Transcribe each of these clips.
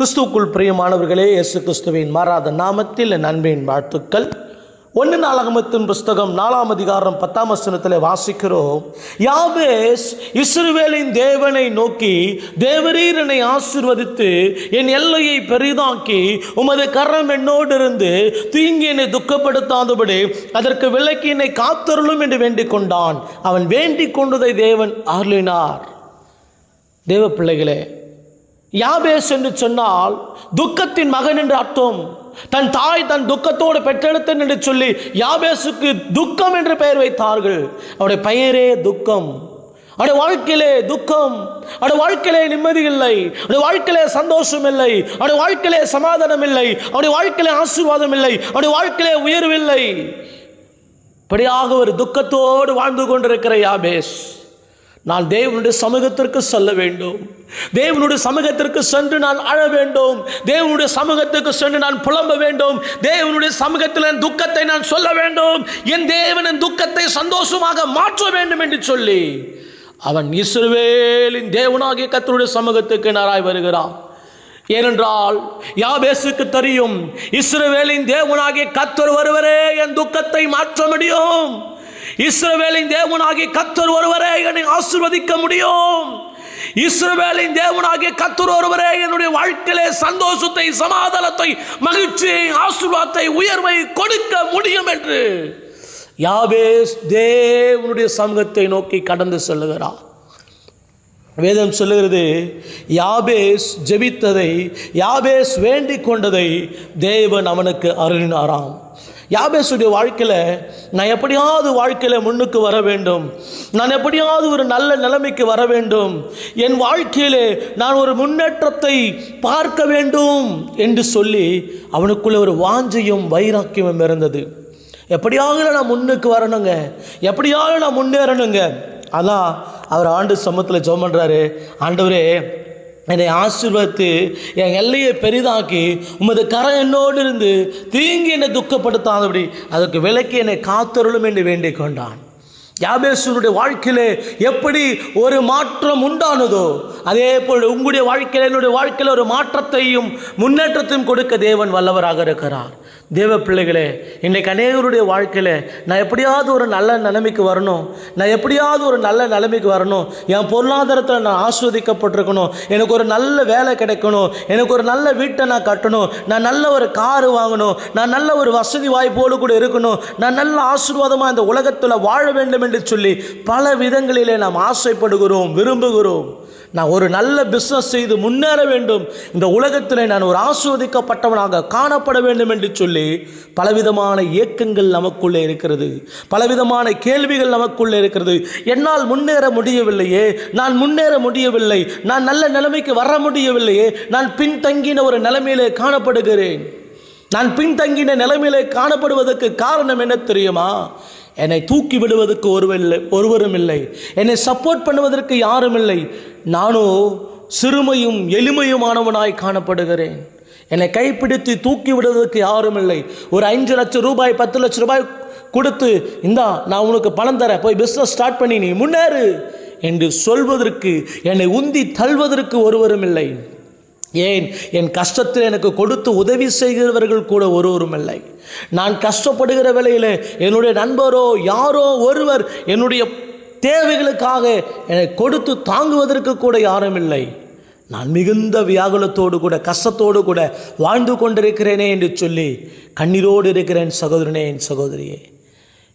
கிறிஸ்துவுக்குள் பிரியமானவர்களே இயேசு கிறிஸ்துவின் மாறாத நாமத்தில் என் அன்பின் வாழ்த்துக்கள். ஒன்று நாளாகமத்தின் புஸ்தகம் நாலாம் அதிகாரம் பத்தாம் வசனத்தில் வாசிக்கிறோம். யாபேஸ் இஸ்ரவேலின் தேவனை நோக்கி தேவரீர் என்னை ஆசிர்வதித்து என் எல்லையை பெரிதாக்கி உமது கரம் என்னோடு இருந்து தீங்கி என்னை துக்கப்படுத்தாதபடி அதற்கு விலக்கி என்னை காத்தருளும் என்று வேண்டிக் கொண்டான். அவன் வேண்டிக் கொண்டதை தேவன் அருளினார். தேவ பிள்ளைகளே யாபேஸ் என்று சொன்னால் துக்கத்தின் மகன் என்று அர்த்தம். தன் தாய் தன் துக்கத்தோடு பெற்றெடுத்தன் என்று சொல்லி யாபேசுக்கு துக்கம் என்று பெயர் வைத்தார்கள். அவருடைய பெயரே துக்கம். அவருடைய வாழ்க்கையிலே துக்கம். அவருடைய வாழ்க்கையிலே நிம்மதி இல்லை. அவருடைய வாழ்க்கையிலே சந்தோஷம் இல்லை. அவருடைய வாழ்க்கையிலே சமாதானம் இல்லை. அவருடைய வாழ்க்கையிலே ஆசீர்வாதம் இல்லை. அவருடைய வாழ்க்கையிலே உயர்வில்லை இப்படியாக ஒரு துக்கத்தோடு வாழ்ந்து கொண்டிருக்கிற யாபேஷ் நான் தேவனுடைய சமூகத்திற்கு செல்ல வேண்டும். தேவனுடைய சமூகத்திற்கு சென்று நான் அழ வேண்டும். தேவனுடைய சமூகத்துக்கு சென்று நான் புலம்ப வேண்டும். தேவனுடைய சமூகத்தில் என் துக்கத்தை நான் சொல்ல வேண்டும். என் தேவனின் துக்கத்தை சந்தோஷமாக மாற்ற வேண்டும் என்று சொல்லி அவன் இஸ்ரவேலின் தேவனாகிய கத்தருடைய சமூகத்துக்கு நாராய் வருகிறான். ஏனென்றால் யாபேசுக்கு தெரியும் இஸ்ரவேலின் தேவனாகிய கத்தர் ஒருவரே என் துக்கத்தை மாற்ற முடியும். இஸ்ரவேலின் தேவனாகிய கத்தர் ஒருவரே என்னை ஆசிர்வதிக்க முடியும். இஸ்ரவேலின் தேவனாகிய கத்தர் ஒருவரே என்னுடைய வாழ்க்கையிலே சந்தோஷத்தை சமாதானத்தை மகிழ்ச்சியை ஆசீர்வாதத்தை உயர்வை கொடுக்க முடியும் என்று யாபேஸ் தேவனுடைய சமூகத்தை நோக்கி கடந்து செல்லுகிறார். வேதம் சொல்லுகிறது யாபேஸ் ஜெபித்ததை யாபேஸ் வேண்டிக் கொண்டதை தேவன் அவனுக்கு அருளினாராம். யாபேசுடைய வாழ்க்கையில் நான் எப்படியாவது வாழ்க்கையில் முன்னுக்கு வர வேண்டும். நான் எப்படியாவது ஒரு நல்ல நிலைமைக்கு வர வேண்டும். என் வாழ்க்கையிலே நான் ஒரு முன்னேற்றத்தை பார்க்க வேண்டும் என்று சொல்லி அவனுக்குள்ள ஒரு வாஞ்சையும் வைராக்கியமும் இருந்தது. எப்படியாவது நான் முன்னுக்கு வரணுங்க? எப்படியாவது நான் முன்னேறணுங்க? அதான் அவர் ஆண்டு சமூகத்தில் ஜெபம் பண்ணுறாரு ஆண்டவரே என்னை ஆசீர்வதித்து என் எல்லையை பெரிதாக்கி உமது கரம் என்னோடு இருந்து தீங்கி என்னை துக்கப்படுத்தாதபடி அதற்கு விலக்கி என்னை காத்தருளும் என்று வேண்டிக் கொண்டான். யாபேசனுடைய வாழ்க்கையிலே எப்படி ஒரு மாற்றம் உண்டானதோ அதே போல் உங்களுடைய வாழ்க்கையில் என்னுடைய வாழ்க்கையில் ஒரு மாற்றத்தையும் முன்னேற்றத்தையும் கொடுக்க தேவன் வல்லவராக இருக்கிறார். தேவ பிள்ளைகளே இன்றைக்கு அநேகருடைய வாழ்க்கையில் நான் எப்படியாவது ஒரு நல்ல நிலைமைக்கு வரணும். நான் எப்படியாவது ஒரு நல்ல நிலைமைக்கு வரணும். என் பொருளாதாரத்தில் நான் ஆஸ்வதிக்கப்பட்டிருக்கணும். எனக்கு ஒரு நல்ல வேலை கிடைக்கணும். எனக்கு ஒரு நல்ல வீட்டை நான் கட்டணும். நான் நல்ல ஒரு காரு வாங்கணும். நான் நல்ல ஒரு வசதி வாய்ப்போடு கூட இருக்கணும். நான் நல்ல ஆசீர்வாதமாக இந்த உலகத்தில் வாழ வேண்டும் என்று சொல்லி பல விதங்களிலே நாம் ஆசைப்படுகிறோம் விரும்புகிறோம். நான் ஒரு நல்ல பிஸ்னஸ் செய்து முன்னேற வேண்டும். இந்த உலகத்தில் நான் ஒரு ஆஸ்வதிக்கப்பட்டவனாக காணப்பட வேண்டும் என்று சொல்லி பலவிதமான இயக்கங்கள் நமக்குள்ளே இருக்கிறது. பலவிதமான கேள்விகள் நமக்குள்ளே இருக்கிறது. என்னால் முன்னேற முடியவில்லையே. நான் முன்னேற முடியவில்லை. நான் நல்ல நிலைமைக்கு வர முடியவில்லையே. நான் பின்தங்கின ஒரு நிலைமையிலே காணப்படுகிறேன். நான் பின்தங்கின நிலைமையிலே காணப்படுவதற்கு காரணம் என்ன தெரியுமா? என்னை தூக்கி விடுவதற்கு ஒருவரில்லை ஒருவரும் இல்லை. என்னை சப்போர்ட் பண்ணுவதற்கு யாரும் இல்லை. நானோ சிறுமையும் எளிமையுமானவனாய் காணப்படுகிறேன். என்னை கைப்பிடித்து தூக்கி விடுவதற்கு யாரும் இல்லை. ஒரு அஞ்சு லட்சம் ரூபாய் பத்து லட்சம் ரூபாய் கொடுத்து இந்தா நான் உனக்கு பணம் தரேன் போய் பிஸ்னஸ் ஸ்டார்ட் பண்ணி நீ முன்னேறு என்று சொல்வதற்கு என்னை உந்தி தள்ளுவதற்கு ஒருவரும் இல்லை. ஏன்? என் கஷ்டத்தில் எனக்கு கொடுத்து உதவி செய்கிறவர்கள் கூட ஒருவரும் இல்லை. நான் கஷ்டப்படுகிற வேளையில் என்னுடைய நண்பரோ யாரோ ஒருவர் என்னுடைய தேவைகளுக்காக என்னை கொடுத்து தாங்குவதற்கு கூட யாரும் இல்லை. நான் மிகுந்த வியாகுலத்தோடு கூட கஷ்டத்தோடு கூட வாழ்ந்து கொண்டிருக்கிறேனே என்று சொல்லி கண்ணீரோடு இருக்கிறேன் சகோதரனே என் சகோதரியே.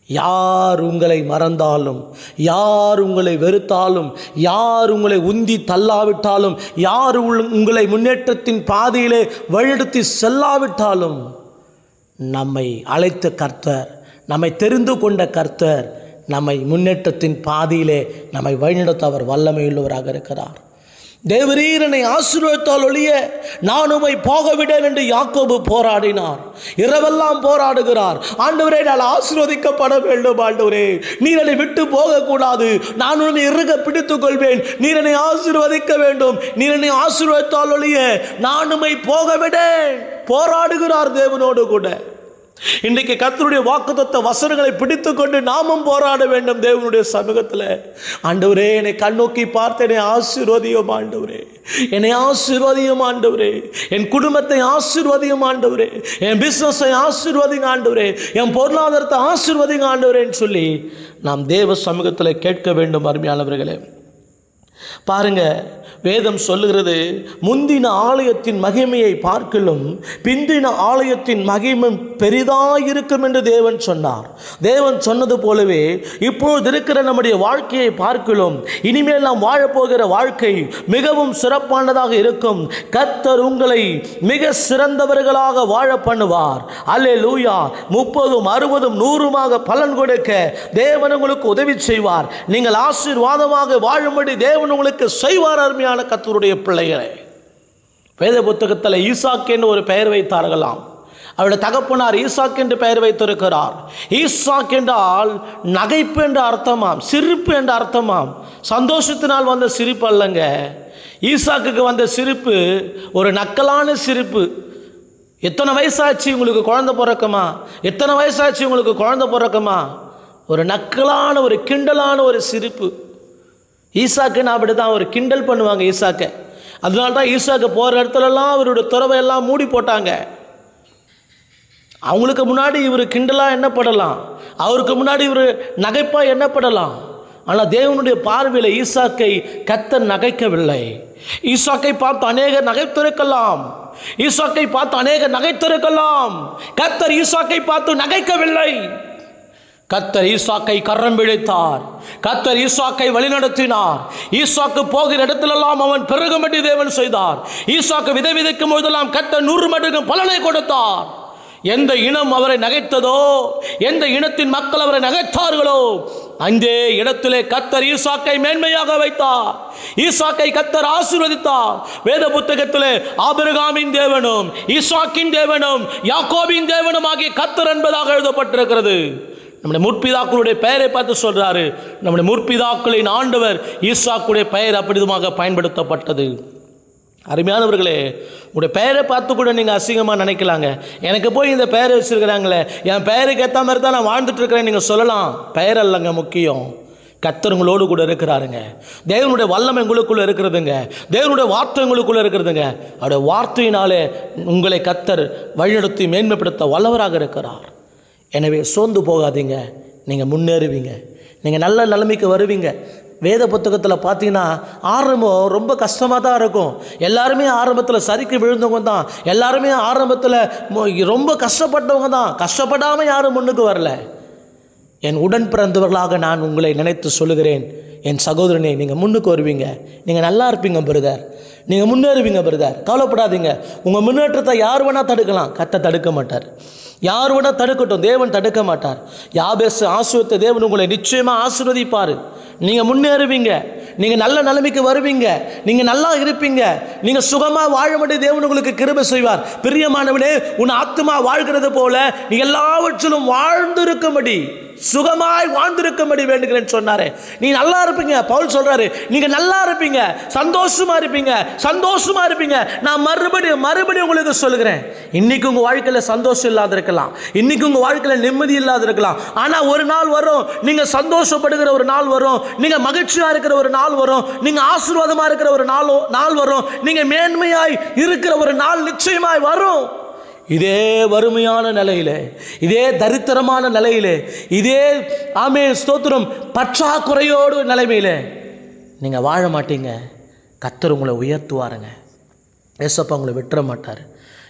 யார் உங்களை மறந்தாலும் யார் உங்களை வெறுத்தாலும் யார் உங்களை உந்தி தள்ளாவிட்டாலும் யார் உங்களை முன்னேற்றத்தின் பாதையிலே வழிநடத்தி செல்லாவிட்டாலும் நம்மை அழைத்த கர்த்தர் நம்மை தெரிந்து கொண்ட கர்த்தர் நம்மை முன்னேற்றத்தின் பாதியிலே நம்மை வழிநடத்த அவர் வல்லமையுள்ளவராக இருக்கிறார். தேவரீரனை ஆசீர்வதித்தால் ஒழிய நான் உமை போகவிடேன் என்று யாக்கோபு போராடினார். இரவெல்லாம் போராடுகிறார். ஆண்டவரே நான் ஆசீர்வதிக்கப்பட வேண்டும் ஆண்டவரே. நீர் என்னை விட்டு போகக்கூடாது. நான் உன்னை இறுக பிடித்துக் கொள்வேன் நீர் என்னை ஆசீர்வதிக்க வேண்டும். நீர் என்னை ஆசீர்வதித்தால் ஒழிய நான் உமை போகவிடேன். போராடுகிறார் தேவனோடு கூட. இன்றைக்கு கத்தருடைய வாக்குத்தத்த வசனங்களை பிடித்துக்கொண்டு நாமும் போராட வேண்டும் தேவனுடைய சமூகத்தில். ஆண்டவரே என்னை கண்ணோக்கி பார்த்து என்னை ஆசீர்வதியும் ஆண்டவரே. என்னை ஆசீர்வதியும் ஆண்டவரே. என் குடும்பத்தை ஆசீர்வதியும் ஆண்டவரே. என் பிஸ்னஸை ஆசீர்வதிங்க ஆண்டவரே. என் பொருளாதாரத்தை ஆசீர்வதிங்க ஆண்டவரேன்னு சொல்லி நாம் தேவ சமூகத்தில் கேட்க வேண்டும் அருமையானவர்களே. பாருங்க வேதம் சொல்லுகிறது முந்தின ஆலயத்தின் மகிமையை பார்க்கலும் பிந்தின ஆலயத்தின் மகிமை பெரிதாயிருக்கும் என்று தேவன் சொன்னார். தேவன் சொன்னது போலவே இப்பொழுது இருக்கிற நம்முடைய வாழ்க்கையை பார்க்கலும் இனிமேல் நாம் வாழப்போகிற வாழ்க்கை மிகவும் சிறப்பானதாக இருக்கும். கர்த்தர் உங்களை மிக சிறந்தவர்களாக வாழ பண்ணுவார். அல்லே லூயா முப்பதும் அறுபதும் நூறுமாக பலன் கொடுக்க தேவன் உங்களுக்கு உதவி செய்வார். நீங்கள் ஆசீர்வாதமாக வாழும்படி தேவன் உங்களுக்கு செய்வார் அருமையான கத்தூருடைய பிள்ளைகளே. வேத புத்தகத்தில் ஈசாக் என்று ஒரு பெயர் வைத்தார்களாம். அவருடைய தகப்பனார் ஈசாக் என்று பெயர் வைத்திருக்கிறார். ஈசாக் என்றால் நகைப்பு என்ற அர்த்தமாம் சிரிப்பு என்ற அர்த்தமாம். சந்தோஷத்தினால் வந்த சிரிப்பு அல்லங்க. ஈசாக்குக்கு வந்த சிரிப்பு ஒரு நக்கலான சிரிப்பு. எத்தனை வயசாச்சு உங்களுக்கு குழந்தை பிறக்குமா? எத்தனை வயசாச்சு உங்களுக்கு குழந்தை பிறக்குமா? ஒரு நக்கலான ஒரு கிண்டலான ஒரு சிரிப்பு. ஈசாக்குன்னு அப்படி தான் அவர் கிண்டல் பண்ணுவாங்க ஈசாக்கை. அதனால தான் ஈசாக்கு போகிற இடத்துலலாம் அவருடைய துறவை எல்லாம் மூடி போட்டாங்க. அவங்களுக்கு முன்னாடி இவர் கிண்டலாக எண்ணப்படலாம். அவருக்கு முன்னாடி இவர் நகைப்பாக எண்ணப்படலாம். ஆனால் தேவனுடைய பார்வையில் ஈசாக்கை கத்த நகைக்கவில்லை. ஈசாக்கை பார்த்து அநேக நகைத்திருக்கலாம் ஈசாக்கை பார்த்து அநேக நகைத்திருக்கலாம் கத்தர் ஈசாக்கை பார்த்து நகைக்கவில்லை. கத்தர் ஈசாக்கை கரம் பிழைத்தார் கத்தர் ஈசாக்கை வழிநடத்தினார் ஈசாக்கு போகிற இடத்திலெல்லாம் அவன் பெருகும்படி தேவன் செய்தார். ஈசாக்கு விதை விதைக்கும் போதெல்லாம் கத்தர் நூறு மடங்கு பலனை கொடுத்தார். எந்த இனம் அவரை நகைத்ததோ எந்த இனத்தின் மக்கள் அவரை நகைத்தார்களோ அந்த இடத்திலே கத்தர் ஈசாக்கை மேன்மையாக வைத்தார். ஈசாக்கை கத்தர் ஆசீர்வதித்தார். வேத புத்தகத்திலே ஆபிரகாமின் தேவனும் ஈசாக்கின் தேவனும் யாக்கோபின் தேவனும் ஆகிய கத்தர் என்பதாக எழுதப்பட்டிருக்கிறது. நம்முடைய முற்பிதாக்களுடைய பெயரை பார்த்து சொல்கிறாரு நம்முடைய முற்பிதாக்களின் ஆண்டவர் ஈசாக்குடைய பெயர் அப்படிதுமாக பயன்படுத்தப்பட்டது. அருமையானவர்களே உங்களுடைய பெயரை பார்த்து கூட நீங்கள் அசிங்கமாக நினைக்கலாங்க. எனக்கு போய் இந்த பெயரை வச்சிருக்கிறாங்களே என் பெயருக்கு ஏற்ற மாதிரி தான் நான் வாழ்ந்துட்டுருக்கிறேன் நீங்கள் சொல்லலாம். பெயர் அல்லங்க முக்கியம். கத்தருங்களோடு கூட இருக்கிறாருங்க. தேவனுடைய வல்லமை எங்களுக்குள்ளே இருக்கிறதுங்க. தேவனுடைய வார்த்தை எங்களுக்குள்ளே இருக்கிறதுங்க. அவருடைய வார்த்தையினாலே உங்களை கத்தர் வழிநடத்தி மேன்மைப்படுத்த வல்லவராக இருக்கிறார். எனவே சோர்ந்து போகாதீங்க. நீங்கள் முன்னேறுவீங்க. நீங்கள் நல்ல நிலைமைக்கு வருவீங்க. வேத புத்தகத்தில் பார்த்தீங்கன்னா ஆரம்பம் ரொம்ப கஷ்டமாக தான் இருக்கும். எல்லாருமே ஆரம்பத்தில் சரிக்கு விழுந்தவங்க தான். எல்லாருமே ஆரம்பத்தில் மொ- ரொம்ப கஷ்டப்பட்டவங்க தான். கஷ்டப்படாமல் யாரும் முன்னுக்கு வரல. என் உடன் பிறந்தவர்களாக நான் உங்களை நினைத்து சொல்லுகிறேன். என் சகோதரனே நீங்கள் முன்னுக்கு வருவீங்க. நீங்கள் நல்லா இருப்பீங்க பிரதர் நீங்கள் முன்னேறுவீங்க பிரதர் கவலைப்படாதீங்க. உங்கள் முன்னேற்றத்தை யார் வேணால் தடுக்கலாம். கத்தை தடுக்க மாட்டார். யார் வேணால் தடுக்கட்டும் தேவன் தடுக்க மாட்டார். யாபேசு ஆசுவத்தை தேவன் உங்களை நிச்சயமாக ஆசிர்வதிப்பார். நீங்கள் முன்னேறுவீங்க நீங்கள் நல்ல நிலைமைக்கு வருவீங்க நீங்கள் நல்லா இருப்பீங்க நீங்கள் சுகமாக வாழ வாழும்படி தேவன் உங்களுக்கு கிருபை செய்வார். பிரியமானவனே உன் ஆத்துமா வாழ்கிறது போல நீ எல்லாவற்றிலும் வாழ்ந்திருக்கும்படி. சுகமாய் வாழ்ந்திருக்கும்படி வேண்டுகிறேன் சொன்னாரு. நீ நல்லா இருப்பீங்க. பவுல் சொல்றாரு நீங்க நல்லா இருப்பீங்க. சந்தோஷமா இருப்பீங்க. சந்தோஷமா இருப்பீங்க. நான் மறுபடியும் மறுபடியும் உங்களுக்கு சொல்லுகிறேன். இன்னைக்கு உங்க வாழ்க்கையில சந்தோஷம் இல்லாத இருக்கலாம் இன்னைக்கு உங்க வாழ்க்கையில நிம்மதி இல்லாத இருக்கலாம் ஆனா ஒரு நாள் வரும் நீங்க சந்தோஷப்படுகிற ஒரு நாள் வரும். நீங்க மகிழ்ச்சியா இருக்கிற ஒரு நாள் வரும். நீங்க ஆசீர்வாதமா இருக்கிற ஒரு நாள் நாள் வரும். நீங்க மேன்மையாய் இருக்கிற ஒரு நாள் நிச்சயமாய் வரும். இதே வறுமையான நிலையிலே இதே தரித்திரமான நிலையிலே இதே ஆமே ஸ்தோத்திரம் பற்றாக்குறையோடு நிலைமையிலே நீங்கள் வாழ மாட்டீங்க. கத்தர் உங்களை உயர்த்துவாருங்க. ஏசப்பா உங்களை விட்டுற மாட்டார்.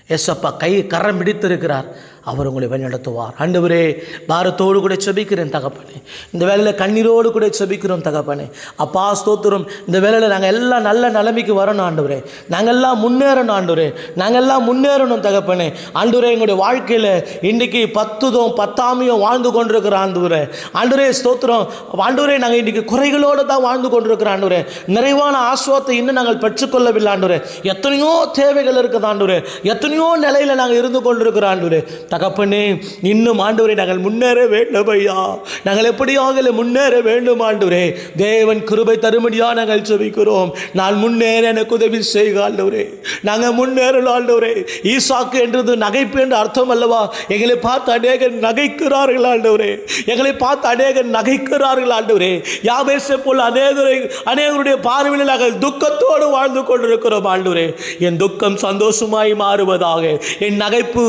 ஏசப்பா கை கரம் பிடித்திருக்கிறார். அவர் உங்களை வழிநடத்துவார். ஆண்டவரே பாரத்தோடு கூட செபிக்கிறேன் தகப்பனே. இந்த வேலையில் கண்ணீரோடு கூட செபிக்கிறோம் தகப்பனே. அப்பா ஸ்தோத்திரம். இந்த வேலையில் நாங்கள் எல்லாம் நல்ல நிலைமைக்கு வரணும் ஆண்டவரே. நாங்கள் எல்லாம் முன்னேறணும் ஆண்டவரே. நாங்கள் எல்லாம் முன்னேறணும் தகப்பனே. ஆண்டவரே எங்களுடைய வாழ்க்கையில் இன்றைக்கி பத்துதும் பத்தாமையும் வாழ்ந்து கொண்டிருக்கிற ஆண்டவரே. ஆண்டவரே ஸ்தோத்திரம். ஆண்டவரே நாங்கள் இன்றைக்கி குறைகளோடு தான் வாழ்ந்து கொண்டிருக்கிற ஆண்டவரே. நிறைவான ஆசுவாத்தை இன்னும் நாங்கள் பெற்றுக்கொள்ளவில்லை ஆண்டவரே. எத்தனையோ தேவைகள் இருக்குது ஆண்டவரே. எத்தனையோ நிலையில் நாங்கள் இருந்து கொண்டிருக்கிற ஆண்டவரே. தகப்பனே இன்னும் ஆண்டவரை நாங்கள் முன்னேற வேண்டும் ஐயா நாங்கள் எப்படியாக முன்னேற வேண்டும் ஆண்டவரே? தேவன் கிருபை தருமடியா நாங்கள் ஜெபிக்கிறோம். நான் முன்னேற எனக்கு உதவி செய்க ஆண்டவரே. நாங்கள் முன்னேறலாம் ஆண்டவரே. ஈசாக்கு என்றது நகைப்பு என்று அர்த்தம் அல்லவா? எங்களை பார்த்து அநேகர் நகைக்கிறார்கள் ஆண்டவரே. எங்களை பார்த்து அநேகர் நகைக்கிறார்கள் ஆண்டவரே. யாபேசை போல் அநேகரை அநேகருடைய பார்வையில் நாங்கள் துக்கத்தோடு வாழ்ந்து கொண்டிருக்கிறோம் ஆண்டவரே. என் துக்கம் சந்தோஷமாய் மாறுவதாக. என் நகைப்பு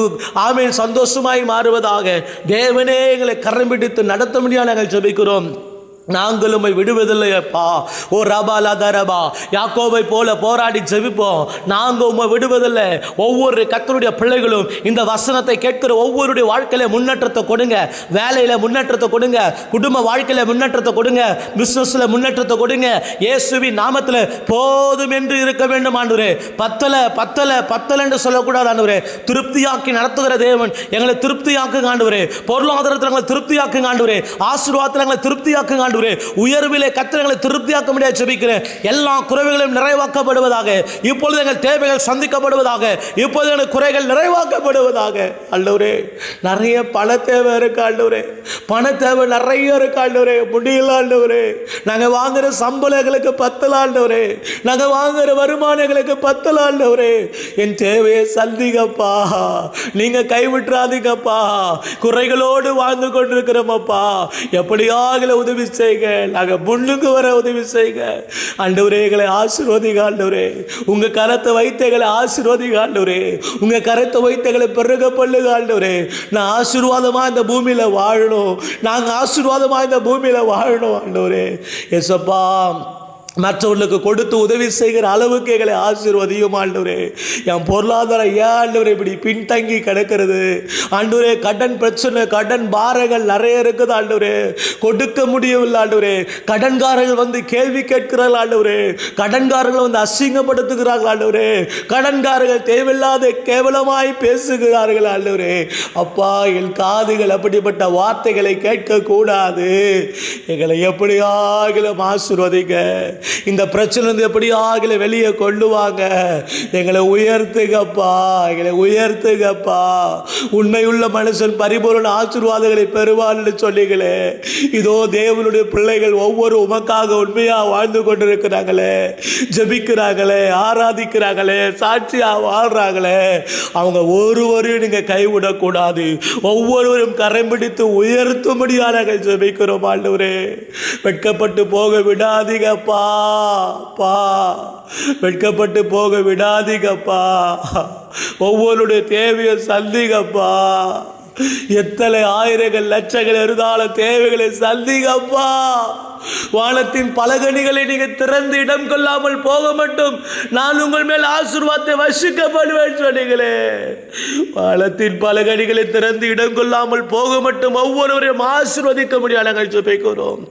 ஆமேன் சந்தோஷமாய் மாறுவதாக தேவனே எங்களை கரம் பிடித்து நடத்த முடியாது நாங்கள் ஜெபிக்கிறோம். நாங்கள் உண்மை விடுவதில்லை அப்பா. ஓ ரபா லதா ரபா. போல போராடி ஜெபிப்போம். நாங்கள் உண்மை விடுவதில்லை. ஒவ்வொரு கத்தருடைய பிள்ளைகளும் இந்த வசனத்தை கேட்கிற ஒவ்வொருடைய வாழ்க்கையில முன்னேற்றத்தை கொடுங்க. வேலையில முன்னேற்றத்தை கொடுங்க. குடும்ப வாழ்க்கையில முன்னேற்றத்தை கொடுங்க. பிஸ்னஸ்ல முன்னேற்றத்தை கொடுங்க. இயேசுவி நாமத்தில் போதும் என்று இருக்க வேண்டும் ஆண்டுரே பத்தல பத்தல பத்தல என்று சொல்லக்கூடாது ஆண்டுரே திருப்தியாக்கி நடத்துகிற தேவன் எங்களை திருப்தியாக்குங்க ஆண்டவரே. பொருளாதாரத்தில் எங்களை திருப்தியாக்குங்க ஆண்டவரே. ஆசீர்வாதத்தில் எங்களை திருப்தியாக்குங்க ஆண்டவரே உயர்விலே கத்திரங்களை திருப்தியாக்க முடியாது ஜெபிக்கிறேன். எல்லா குறைவுகளையும் நிறைவாக்கப்படுவதாக இப்பொழுது எங்கள் தேவைகள் சந்திக்கப்படுவதாக இப்பொழுது எங்கள் குறைகள் நிறைவாக்கப்படுவதாக. ஆண்டவரே நிறைய பண தேவை இருக்கு ஆண்டவரே. பண தேவை நிறைய இருக்கு ஆண்டவரே. முடியல ஆண்டவரே. நாங்கள் வாங்குற சம்பளங்களுக்கு பத்தல ஆண்டவரே. நாங்கள் வாங்குற வருமானங்களுக்கு பத்தல ஆண்டவரே. என் தேவையை சந்திங்கப்பா. நீங்கள் கைவிட்டுறாதீங்கப்பா. குறைகளோடு வாழ்ந்து கொண்டிருக்கிறோமப்பா எப்படியாக உதவி செய்க நாங்கள் முன்னுக்கு வர உதவி செய்க ஆண்டவரே எங்களை ஆசீர்வதிங்க ஆண்டவரே உங்க கரத்தை வைத்த எங்களை ஆசீர்வதிங்க ஆண்டவரே உங்க கரத்தை வைத்த எங்களை பெருக பண்ணுங்க ஆண்டவரே நான் ஆசீர்வாதமா இந்த பூமியில வாழணும். நாங்க ஆசீர்வாதமாக இந்த பூமியில வாழணும் ஆண்டவரே. எசப்பா மற்றவர்களுக்கு கொடுத்து உதவி செய்கிற அளவுக்கு எங்களை ஆசீர்வதியும் ஆண்டவரே. என் பொருளாதாரம் ஏன் ஆண்டவரே இப்படி பின்தங்கி கிடக்கிறது. ஆண்டவரே கடன் பிரச்சனை கடன் பாறைகள் நிறைய இருக்குது ஆண்டவரே. கொடுக்க முடியவில்லை ஆண்டவரே. கடன்காரர்கள் வந்து கேள்வி கேட்கிறார்கள் ஆண்டவரே. கடன்காரர்கள் வந்து அசிங்கப்படுத்துகிறார்கள் ஆண்டவரே. கடன்காரர்கள் தேவையில்லாத கேவலமாய் பேசுகிறார்கள் ஆண்டவரே. அப்பா என் காதுகள் அப்படிப்பட்ட வார்த்தைகளை கேட்கக்கூடாது. எங்களை எப்படியாகிலும் ஆசீர்வதிக்க இந்த பிரச்சனை எப்படி ஆகலை வெளியே கொண்டு வாங்க எங்களை உயர்த்துகப்பா எங்களை உயர்த்துகப்பா உண்மையுள்ள மனுஷன் பரிபூர்ண ஆசீர்வாதங்களை பெறுவான்னு சொன்னீங்களே. இதோ தேவனுடைய பிள்ளைகள் ஒவ்வொரு உமக்காக உண்மையா வாழ்ந்து கொண்டிருக்கிறாங்களே. ஜபிக்கிறாங்களே ஆராதிக்கிறாங்களே சாட்சியா வாழ்றாங்களே. அவங்க ஒருவரையும் நீங்க கைவிடக்கூடாது. ஒவ்வொருவரும் கரம் பிடித்து உயர்த்தும்படியாக நாங்கள் ஜெபிக்கிறோம் ஆண்டவரே. வெட்கப்பட்டு போக விடாதீங்கப்பா. பா வெட்கப்பட்டு போக விடாதீங்கப்பா. ஒவ்வொருடைய தேவையை சந்திங்கப்பா. எத்தனை ஆயிரங்கள் லட்சங்கள் இருந்தாலும் தேவைகளை சந்திங்கப்பா. வானத்தின் பலகணிகளை நீங்க திறந்து இடம் கொள்ளாமல் போக மட்டும் நான் உங்கள் மேல் ஆசீர்வாதத்தை வசிக்கப்படுவேன் சொன்னீங்களே. வானத்தின் பலகணிகளை திறந்து இடம் கொள்ளாமல் போக மட்டும் ஒவ்வொருவரையும் ஆசீர்வதிக்க முடியாது நாங்கள் ஜெபிக்கிறோம்.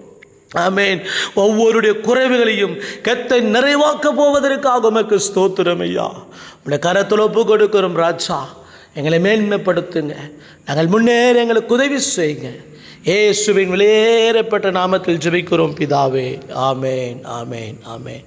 ஆமேன். ஒவ்வொருடைய குறைவுகளையும் கத்தை நிறைவாக்க போவதற்காக உமக்கு ஸ்தோத்திரம் ஐயா. உடைய கரத்தில் ஒப்பு கொடுக்கிறோம் ராஜா. எங்களை மேன்மைப்படுத்துங்க. நாங்கள் முன்னேற எங்களுக்கு உதவி செய்யுங்க. ஏசுவின் வெளியேறப்பட்ட நாமத்தில் ஜெபிக்கிறோம் பிதாவே. ஆமேன் ஆமேன் ஆமேன்.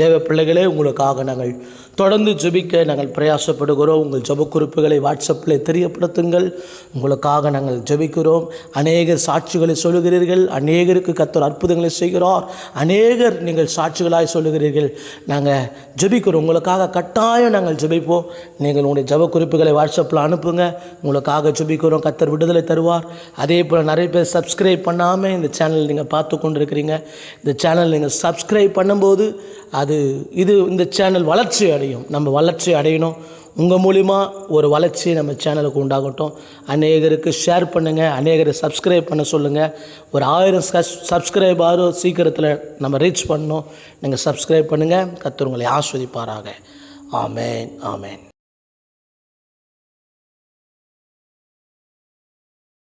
தேவ பிள்ளைகளே உங்களுக்காக நாங்கள் தொடர்ந்து ஜெபிக்க நாங்கள் பிரயாசப்படுகிறோம். உங்கள் ஜப குறிப்புகளை வாட்ஸ்அப்பில் தெரியப்படுத்துங்கள். உங்களுக்காக நாங்கள் ஜெபிக்கிறோம். அநேகர் சாட்சிகளை சொல்லுகிறீர்கள். அநேகருக்கு கத்தர் அற்புதங்களை செய்கிறார். அநேகர் நீங்கள் சாட்சிகளாய் சொல்லுகிறீர்கள். நாங்கள் ஜெபிக்கிறோம். உங்களுக்காக கட்டாயம் நாங்கள் ஜெபிப்போம். நீங்கள் உங்களுடைய ஜப குறிப்புகளை வாட்ஸ்அப்பில் அனுப்புங்க. உங்களுக்காக ஜெபிக்கிறோம். கத்தர் விடுதலை தருவார். அதே போல் நிறைய பேர் சப்ஸ்கிரைப் பண்ணாமல் இந்த சேனல் நீங்கள் பார்த்து கொண்டிருக்கிறீங்க இந்த சேனல் நீங்கள் சப்ஸ்கிரைப் பண்ணும்போது அது இது இந்த சேனல் வளர்ச்சி அடையும். நம்ம வளர்ச்சி அடையணும். உங்கள் மூலிமா ஒரு வளர்ச்சி நம்ம சேனலுக்கு உண்டாகட்டும். அநேகருக்கு ஷேர் பண்ணுங்கள் அநேகரை சப்ஸ்கிரைப் பண்ண சொல்லுங்கள் ஒரு ஆயிரம் சப்ஸ்கிரைப் ஆகும் சீக்கிரத்தில் நம்ம ரீச் பண்ணணும். நீங்கள் சப்ஸ்கிரைப் பண்ணுங்கள் கத்தர் உங்களை ஆஸ்வதிப்பாராக. ஆமேன் ஆமேன்.